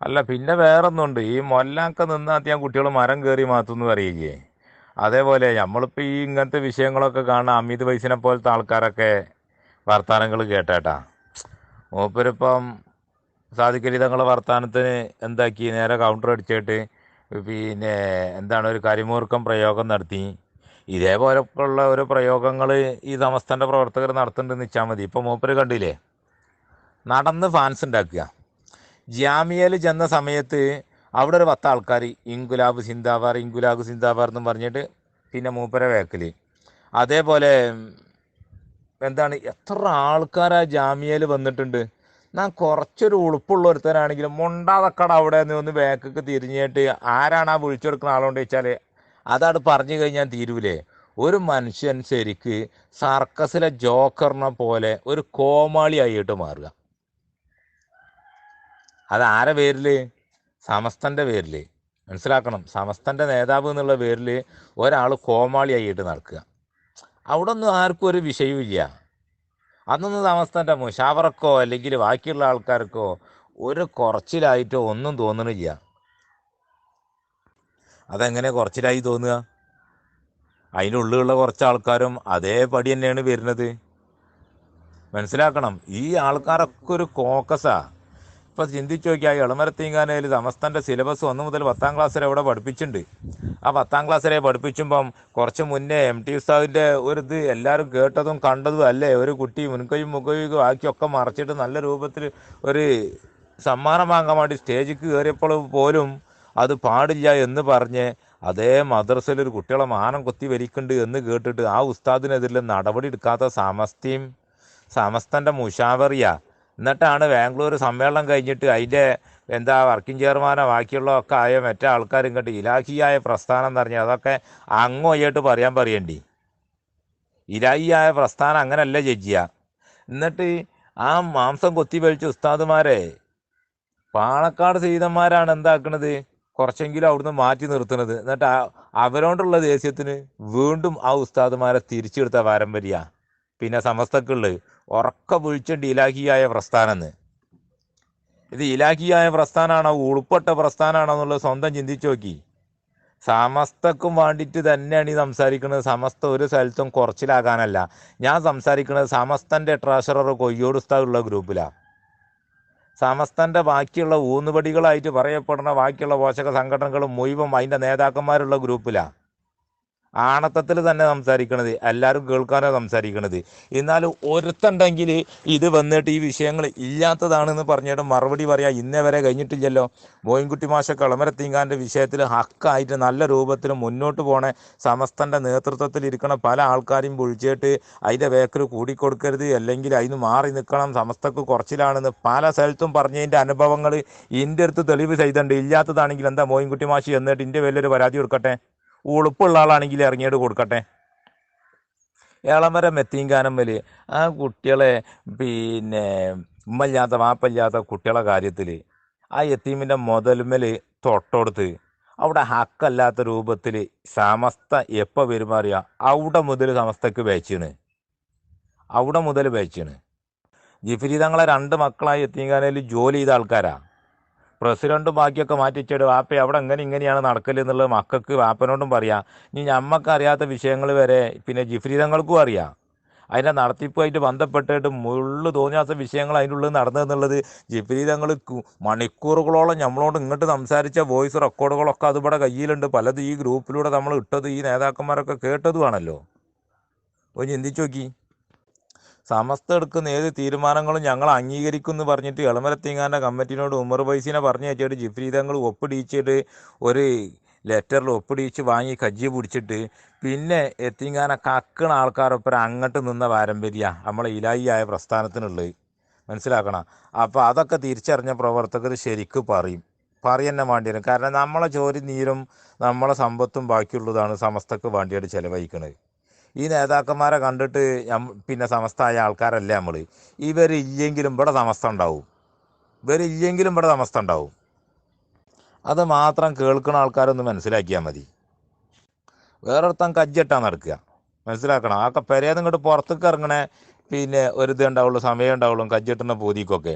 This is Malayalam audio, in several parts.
അല്ല പിന്നെ വേറൊന്നുണ്ട്. ഈ മൊല്ലാക്ക നിന്നാത്തി ഞാൻ കുട്ടികൾ മരം കയറി മാത്തുന്ന് പറയില്ലേ അതേപോലെ നമ്മളിപ്പോൾ ഈ ഇങ്ങനത്തെ വിഷയങ്ങളൊക്കെ കാണുന്ന അമിത് വൈസിനെ പോലത്തെ ആൾക്കാരൊക്കെ വർത്തമാനങ്ങൾ കേട്ടേട്ടാ. മൂപ്പരിപ്പം സാധിക്കലി തങ്ങളെ വർത്തമാനത്തിന് എന്താക്കി? നേരെ കൗണ്ടർ അടിച്ചിട്ട് പിന്നെ എന്താണ് ഒരു കരിമൂർക്കം പ്രയോഗം നടത്തി. ഇതേപോലെയുള്ള ഒരു പ്രയോഗങ്ങൾ ഈ സമസ്തന്റെ പ്രവർത്തകർ നടത്തുന്നുണ്ടെന്ന് വെച്ചാൽ മതി. ഇപ്പം മൂപ്പര് കണ്ടില്ലേ? നടന്ന് ഫാൻസ് ഉണ്ടാക്കുക ജാമിയയിൽ ചെന്ന സമയത്ത് അവിടെ ഒരു പത്ത് ആൾക്കാർ ഇൻഗുലാബ് സിന്ദാബാർ ഇൻഗുലാബ് സിന്ദാബാർ എന്നും പറഞ്ഞിട്ട് പിന്നെ മൂപ്പര വേക്കൽ അതേപോലെ എന്താണ് എത്ര ആൾക്കാരാ ജാമിയയിൽ വന്നിട്ടുണ്ട്. ഞാൻ കുറച്ചൊരു ഉളുപ്പുള്ള ഒരുത്തനാണെങ്കിലും മുണ്ടാതക്കട അവിടെ നിന്ന് ഒന്ന് ബാക്കൊക്കെ തിരിഞ്ഞിട്ട് ആരാണ് ആ വിളിച്ചെടുക്കുന്ന ആളോണ്ട് വെച്ചാൽ അതാണ് പറഞ്ഞു കഴിഞ്ഞാൽ തീരൂലേ. ഒരു മനുഷ്യൻ ശരിക്ക് സർക്കസിലെ ജോക്കറിനെ പോലെ ഒരു കോമാളിയായിട്ട് മാറുക. അത് ആരെ പേരിൽ സമസ്തന്റെ പേരിൽ മനസ്സിലാക്കണം. സമസ്തന്റെ നേതാവ് എന്നുള്ള പേരിൽ ഒരാൾ കോമാളിയായിട്ട് നടക്കുക. അവിടെ ഒന്നും ആർക്കും ഒരു വിഷയമില്ല അന്നൊന്നും സമസ്തന്റെ മുഷാവറക്കോ അല്ലെങ്കിൽ ബാക്കിയുള്ള ആൾക്കാർക്കോ ഒരു കുറച്ചിലായിട്ടോ ഒന്നും തോന്നണില്ല. അതെങ്ങനെ കുറച്ചിലായി തോന്നുക? അതിന്റെ ഉള്ളിലുള്ള കുറച്ച് ആൾക്കാരും അതേപടി തന്നെയാണ് വരുന്നത്. മനസ്സിലാക്കണം. ഈ ആൾക്കാരൊക്കെ ഒരു കോക്കസാ. ഇപ്പൊ ചിന്തിച്ചു നോക്കിയാൽ എളമരത്തീങ്കാനയിൽ സമസ്തന്റെ സിലബസ് ഒന്ന് മുതൽ പത്താം ക്ലാസ് വരെ അവിടെ പഠിപ്പിച്ചിട്ടുണ്ട് ആ പത്താം ക്ലാസ് വരെ പഠിപ്പിച്ചുമ്പം കുറച്ച് മുന്നേ എം ടി ഉസ്താദിന്റെ ഒരു ഇത് എല്ലാവരും കേട്ടതും കണ്ടതും അല്ലേ? ഒരു കുട്ടി മുൻകൈയും മുഖയും ആക്കിയൊക്കെ മറച്ചിട്ട് നല്ല രൂപത്തിൽ ഒരു സമ്മാനം വാങ്ങാൻ വേണ്ടി സ്റ്റേജിക്ക് കയറിയപ്പോൾ പോലും അത് പാടില്ല എന്ന് പറഞ്ഞ് അതേ മദ്രസയിൽ ഒരു കുട്ടികളെ മാനം കൊത്തി വലിക്കുന്നുണ്ട് എന്ന് കേട്ടിട്ട് ആ ഉസ്താദിനെതിരെ നടപടി എടുക്കാത്ത സമസ്തയും സമസ്തന്റെ മുഷാവറിയ എന്നിട്ടാണ് ബാംഗ്ലൂർ സമ്മേളനം കഴിഞ്ഞിട്ട് അതിന്റെ എന്താ വർക്കിംഗ് ചെയർമാനോ ബാക്കിയുള്ളതൊക്കെ ആയ മറ്റേ ആൾക്കാരും കണ്ട് ഇലാഹിയായ പ്രസ്ഥാനം എന്ന് പറഞ്ഞാൽ അതൊക്കെ അങ്ങോയായിട്ട് പറയാൻ പറയണ്ടി. ഇലാഹിയായ പ്രസ്ഥാനം അങ്ങനല്ല ജഡ്ജിയ എന്നിട്ട് ആ മാംസം കൊത്തി വലിച്ച ഉസ്താദുമാരെ പാണക്കാട് സീതന്മാരാണ് എന്താക്കണത്? കുറച്ചെങ്കിലും അവിടുന്ന് മാറ്റി നിർത്തുന്നത്. എന്നിട്ട് അവരോണ്ടുള്ള ദേഷ്യത്തിന് വീണ്ടും ആ ഉസ്താദുമാരെ തിരിച്ചെടുത്ത പാരമ്പര്യ. പിന്നെ സമസ്തക്കുള്ളത് ഉറക്ക വിളിച്ചുണ്ട് ഇലാഹിയായ പ്രസ്ഥാനെന്ന്. ഇത് ഇലാഹിയായ പ്രസ്ഥാനമാണോ ഉൾപ്പെട്ട പ്രസ്ഥാനമാണോ എന്നുള്ളത് സ്വന്തം ചിന്തിച്ചു നോക്കി. സമസ്തക്കും വേണ്ടിയിട്ട് തന്നെയാണ് ഈ സംസാരിക്കുന്നത് സമസ്ത ഒരു സ്ഥലത്തും കുറച്ചിലാകാനല്ല. ഞാൻ സംസാരിക്കുന്നത് സമസ്തന്റെ ട്രഷറർ കൊയ്യോട് ഉസ്താദുള്ള ഗ്രൂപ്പിലാണ് സമസ്തന്റെ ബാക്കിയുള്ള ഊന്നുപടികളായിട്ട് പറയപ്പെടുന്ന ബാക്കിയുള്ള പോഷക സംഘടനകളും മുഴുവൻ അതിന്റെ നേതാക്കന്മാരുള്ള ഗ്രൂപ്പിലാണ് ആണത്തത്തിൽ തന്നെ സംസാരിക്കണത് എല്ലാവരും കേൾക്കാനോ സംസാരിക്കണത്. എന്നാലും ഒരുത്തുണ്ടെങ്കിൽ ഇത് വന്നിട്ട് ഈ വിഷയങ്ങൾ ഇല്ലാത്തതാണെന്ന് പറഞ്ഞിട്ട് മറുപടി പറയാ ഇന്നേ വരെ കഴിഞ്ഞിട്ടില്ലല്ലോ. മോയിൻകുട്ടി മാഷ കളമരത്തിങ്കാന്റെ വിഷയത്തിൽ ഹക്കായിട്ട് നല്ല രൂപത്തിൽ മുന്നോട്ട് പോണേ സമസ്തന്റെ നേതൃത്വത്തിൽ ഇരിക്കണ പല ആൾക്കാരെയും പൊഴിച്ചിട്ട് അതിന്റെ വേക്കിൽ കൂടിക്കൊടുക്കരുത് അല്ലെങ്കിൽ അതിന് മാറി നിൽക്കണം സമസ്തക്ക് കുറച്ചിലാണെന്ന് പല സ്ഥലത്തും പറഞ്ഞതിന്റെ അനുഭവങ്ങൾ എന്റെ അടുത്ത് തെളിവ് ചെയ്തിട്ടുണ്ട്. ഇല്ലാത്തതാണെങ്കിൽ എന്താ മോയിൻകുട്ടി മാഷി എന്നിട്ട് ഇന്റെ വലിയൊരു പരാതി കൊടുക്കട്ടെ? ഉളുപ്പുള്ള ആളാണെങ്കിൽ ഇറങ്ങിയിട്ട് കൊടുക്കട്ടെ. ഏളമരം വലി ആ കുട്ടികളെ പിന്നെ ഉമ്മല്ലാത്ത വാപ്പല്ലാത്ത കുട്ടികളെ കാര്യത്തിൽ ആ യത്തീമിന്റെ മുതൽമേൽ തൊട്ടടുത്ത് അവിടെ ഹക്കല്ലാത്ത രൂപത്തിൽ സമസ്ത എപ്പോൾ പെരുമാറിയ? അവിടെ മുതൽ സമസ്തക്ക് വേച്ചാണ് അവിടെ മുതൽ വേച്ചാണ് ജിഫിരി തങ്ങളെ രണ്ട് മക്കളായി എത്തീങ്കാനയിൽ ജോലി ചെയ്ത ആൾക്കാരാ. പ്രസിഡന്റും ബാക്കിയൊക്കെ മാറ്റിച്ചിടും വാപ്പ അവിടെ എങ്ങനെ ഇങ്ങനെയാണ് നടക്കൽ എന്നുള്ളത് മക്കൾക്ക് വാപ്പനോടും പറയാം. ഇനി ഞമ്മക്ക് അറിയാത്ത വിഷയങ്ങൾ വരെ പിന്നെ ജിഫ്രീതങ്ങൾക്കും അറിയാം. അതിന്റെ നടത്തിപ്പുമായിട്ട് ബന്ധപ്പെട്ടിട്ട് മുള്ളു തോന്നിയാത്ത വിഷയങ്ങൾ അതിന്റെ ഉള്ളിൽ നടന്നതെന്നുള്ളത് വിപരീതങ്ങൾ തങ്ങൾ മണിക്കൂറുകളോളം നമ്മളോട് ഇങ്ങോട്ട് സംസാരിച്ച വോയിസ് റെക്കോർഡുകളൊക്കെ അതിവിടെ കയ്യിലുണ്ട്. പലതും ഈ ഗ്രൂപ്പിലൂടെ നമ്മൾ ഇട്ടത് ഈ നേതാക്കന്മാരൊക്കെ കേട്ടതുമാണല്ലോ. ഒന്ന് ചിന്തിച്ചു നോക്കി. സമസ്ത എടുക്കുന്ന ഏത് തീരുമാനങ്ങളും ഞങ്ങൾ അംഗീകരിക്കും എന്ന് പറഞ്ഞിട്ട് എളമരത്തിങ്ങാന്റെ കമ്മിറ്റിനോട് ഉമർ ബൈസിനെ പറഞ്ഞു വെച്ചിട്ട് ജിഫ്രി തങ്ങൾ ഒപ്പിടിച്ചിട്ട് ഒരു ലെറ്ററിൽ ഒപ്പിടിച്ച് വാങ്ങി കജ്ജി പിടിച്ചിട്ട് പിന്നെ എത്തിങ്ങാനെ കക്കണ ആൾക്കാരൊപ്പം അങ്ങോട്ട് നിന്ന പാരമ്പര്യ നമ്മളെ ഇലായിയായ പ്രസ്ഥാനത്തിനുള്ളത്. മനസ്സിലാക്കണം? അപ്പോൾ അതൊക്കെ തിരിച്ചറിഞ്ഞ പ്രവർത്തകർ ശരിക്കും പറയും. പറയുന്ന വേണ്ടി വരും. കാരണം നമ്മളെ ചോരി നീരും നമ്മളെ സമ്പത്തും ബാക്കിയുള്ളതാണ് സമസ്തക്ക് വേണ്ടിയിട്ട് ചിലവഴിക്കണത്. ഈ നേതാക്കന്മാരെ കണ്ടിട്ട് പിന്നെ സമസ്തമായ ആൾക്കാരല്ല നമ്മൾ ഇവരില്ലെങ്കിലും ഇവിടെ സമസ്ത ഉണ്ടാവും. ഇവരില്ലെങ്കിലും ഇവിടെ സമസ്ത ഉണ്ടാവും. അത് മാത്രം കേൾക്കുന്ന ആൾക്കാരൊന്ന് മനസ്സിലാക്കിയാൽ മതി. വേറൊരുത്തൻ കജ്ജെട്ടാ നടക്കുക. മനസ്സിലാക്കണം. ആ പെരേന്ന് ഇങ്ങോട്ട് പുറത്തേക്ക് ഇറങ്ങണേ പിന്നെ ഒരു ഇത് ഉണ്ടാവുള്ളൂ സമയം ഉണ്ടാവുള്ളൂ കജ്ജെട്ടുന്ന പൂതിക്കൊക്കെ.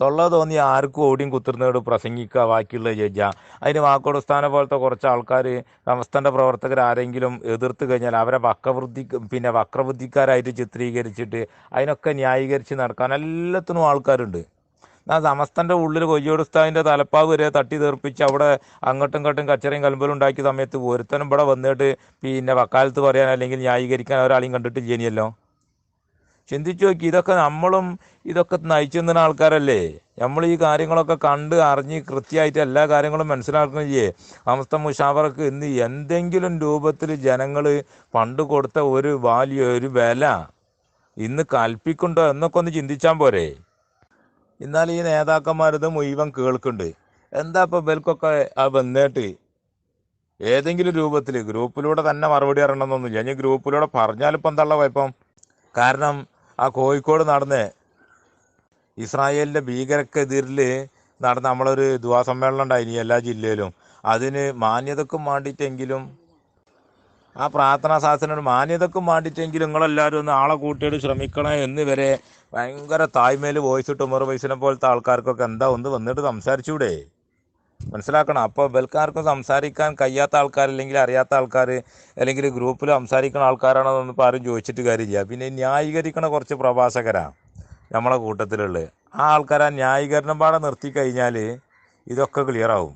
തൊള്ള തോന്നി ആർക്കും ഓടിയും കുത്തിർന്നോട് പ്രസംഗിക്കുക ബാക്കിയുള്ള ജഡ്ജ. അതിന് വാക്കോടുസ്ഥാന പോലത്തെ കുറച്ച് ആൾക്കാർ സമസ്തന്റെ പ്രവർത്തകർ ആരെങ്കിലും എതിർത്ത് കഴിഞ്ഞാൽ അവരെ വക്രവൃദ്ധി പിന്നെ വക്രബുദ്ധിക്കാരായിട്ട് ചിത്രീകരിച്ചിട്ട് അതിനൊക്കെ ന്യായീകരിച്ച് നടക്കാൻ എല്ലാത്തിനും ആൾക്കാരുണ്ട്. ആ സമസ്തന്റെ ഉള്ളിൽ കൊയ്യോടുസ്താവിന്റെ തലപ്പാവ് വരെ തട്ടി തെറിപ്പിച്ച് അവിടെ അങ്ങോട്ടും ഇങ്ങോട്ടും കച്ചറയും കലമ്പലും ഉണ്ടാക്കിയ സമയത്ത് ഒരുത്തനും ഇവിടെ വന്നിട്ട് പിന്നെ വക്കാലത്ത് പറയാൻ അല്ലെങ്കിൽ ന്യായീകരിക്കാൻ ഒരാളെയും കണ്ടിട്ട് ചെയ്യണിയല്ലോ ചിന്തിച്ചു നോക്കി ഇതൊക്കെ നമ്മളും ഇതൊക്കെ നയിച്ചു നിന്ന ആൾക്കാരല്ലേ? നമ്മൾ ഈ കാര്യങ്ങളൊക്കെ കണ്ട് അറിഞ്ഞ് കൃത്യമായിട്ട് എല്ലാ കാര്യങ്ങളും മനസ്സിലാക്കുകയും ചെയ്യേ. സമസ്ത മുഷാവറക്ക് ഇന്ന് എന്തെങ്കിലും രൂപത്തിൽ ജനങ്ങൾ പണ്ട് കൊടുത്ത ഒരു വാല്യൂ ഒരു വില ഇന്ന് കൽപ്പിക്കുണ്ടോ എന്നൊക്കെ ഒന്ന് ചിന്തിച്ചാൽ പോരെ. എന്നാൽ ഈ നേതാക്കന്മാരത് മുഴുവൻ കേൾക്കുന്നുണ്ട്. എന്താ ഇപ്പം ഇവർക്കൊക്കെ ആ വന്നിട്ട്? ഏതെങ്കിലും രൂപത്തിൽ ഗ്രൂപ്പിലൂടെ തന്നെ മറുപടി അറിയണമെന്നൊന്നുമില്ല. ഇനി ഗ്രൂപ്പിലൂടെ പറഞ്ഞാലിപ്പോൾ എന്താ കുഴപ്പം കാരണം ആ കോഴിക്കോട് നടന്ന് ഇസ്രായേലിന്റെ ഭീകരക്കെതിരിൽ നടന്ന നമ്മളൊരു സമ്മേളനം ഉണ്ടായിനി എല്ലാ ജില്ലയിലും. അതിന് മാന്യതക്കും വേണ്ടിയിട്ടെങ്കിലും ആ പ്രാർത്ഥനാ ഒരു മാന്യതക്കും വേണ്ടിയിട്ടെങ്കിലും നിങ്ങളെല്ലാവരും ഒന്ന് ആളെ കൂട്ടിയിട്ട് ശ്രമിക്കണം എന്ന് വരെ ഭയങ്കര തായ്മയിൽ വോയിസ് ഇട്ട് ഉമർ വൈസിനെ പോലത്തെ ആൾക്കാർക്കൊക്കെ എന്താ ഒന്ന് വന്നിട്ട് സംസാരിച്ചൂടെ? മനസ്സിലാക്കണം. അപ്പോൾ ഇവൽക്കാർക്കും സംസാരിക്കാൻ കഴിയാത്ത ആൾക്കാർ അല്ലെങ്കിൽ അറിയാത്ത ആൾക്കാർ അല്ലെങ്കിൽ ഗ്രൂപ്പിൽ സംസാരിക്കുന്ന ആൾക്കാരാണോ എന്നൊന്നും ആരും ചോദിച്ചിട്ട് കാര്യമില്ല. പിന്നെ ന്യായീകരിക്കണ കുറച്ച് പ്രഭാഷകരാണ് നമ്മളെ കൂട്ടത്തിലുള്ളത് ആ ആൾക്കാർ ആ ന്യായീകരണം പാടെ നിർത്തി കഴിഞ്ഞാൽ ഇതൊക്കെ ക്ലിയർ ആവും.